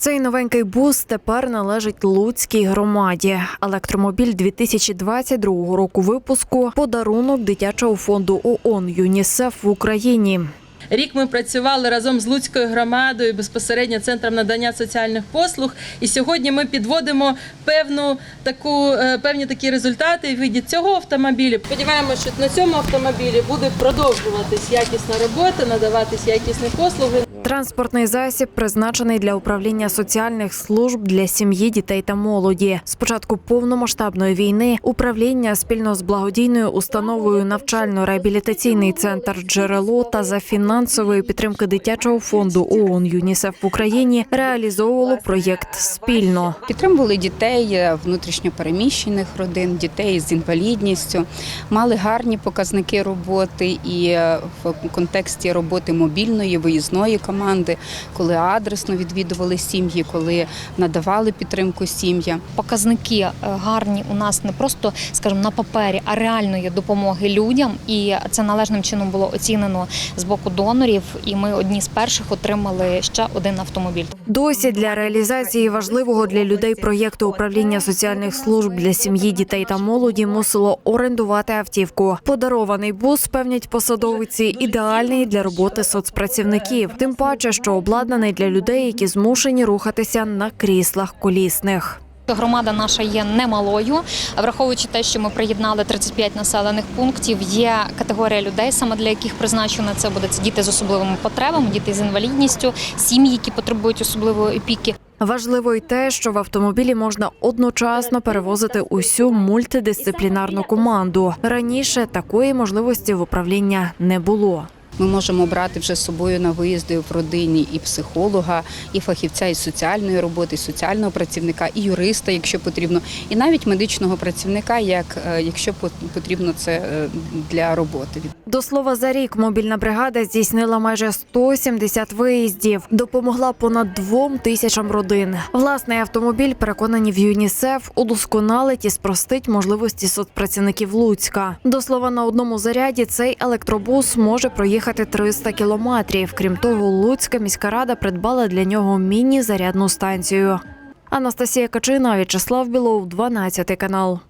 Цей новенький бус тепер належить Луцькій громаді. Електромобіль 2022 року випуску подарунок дитячого фонду ООН ЮНІСЕФ в Україні. Рік ми працювали разом з Луцькою громадою, безпосередньо центром надання соціальних послуг. І сьогодні ми підводимо певну таку е, певні такі результати в виді цього автомобіля. Сподіваємося, що на цьому автомобілі буде продовжуватись якісна робота, надаватись якісні послуги. Транспортний засіб призначений для управління соціальних служб для сім'ї, дітей та молоді. З початку повномасштабної війни управління спільно з благодійною установою навчально-реабілітаційний центр джерело та за фінансової підтримки дитячого фонду ООН ЮНІСЕФ в Україні реалізовувало проєкт спільно. Підтримували дітей е, внутрішньопереміщених родин, дітей з інвалідністю, мали гарні показники роботи і е, в контексті роботи мобільної виїзної команди, коли адресно відвідували сім'ї, коли надавали підтримку сім'ям. показники е, гарні у нас не просто, скажімо, на папері, а реальної допомоги людям. І це належним чином було оцінено з боку донорів. І ми одні з перших отримали ще один автомобіль. Досі для реалізації важливого для людей проєкту управління соціальних служб для сім'ї, дітей та молоді мусило орендувати автівку. Подарований бус, певнять посадовиці, ідеальний для роботи соцпрацівників. Тим паче, що обладнаний для людей, які змушені рухатися на кріслах колісних. Громада наша є немалою, враховуючи те, що ми приєднали 35 населених пунктів. Є категорія людей, саме для яких призначено це буде це діти з особливими потребами, діти з інвалідністю, сім'ї, які потребують особливої опіки. Важливо й те, що в автомобілі можна одночасно перевозити усю мультидисциплінарну команду. Раніше такої можливості в управління не було. Ми можемо брати вже з собою на виїзди в родині і психолога, і фахівця із соціальної роботи, і соціального працівника, і юриста, якщо потрібно, і навіть медичного працівника, як е, якщо пот- потрібно це е, для роботи. До слова, за рік мобільна бригада здійснила майже 170 виїздів, допомогла понад двом тисячам родин. Власний автомобіль, переконані в ЮНІСЕФ, удосконалить і спростить можливості соцпрацівників Луцька. До слова, на одному заряді цей електробус може проїхати 300 кілометрів. Крім того, Луцька міська рада придбала для нього міні-зарядну станцію. Анастасія Качина, В'ячеслав Білов, 12 канал.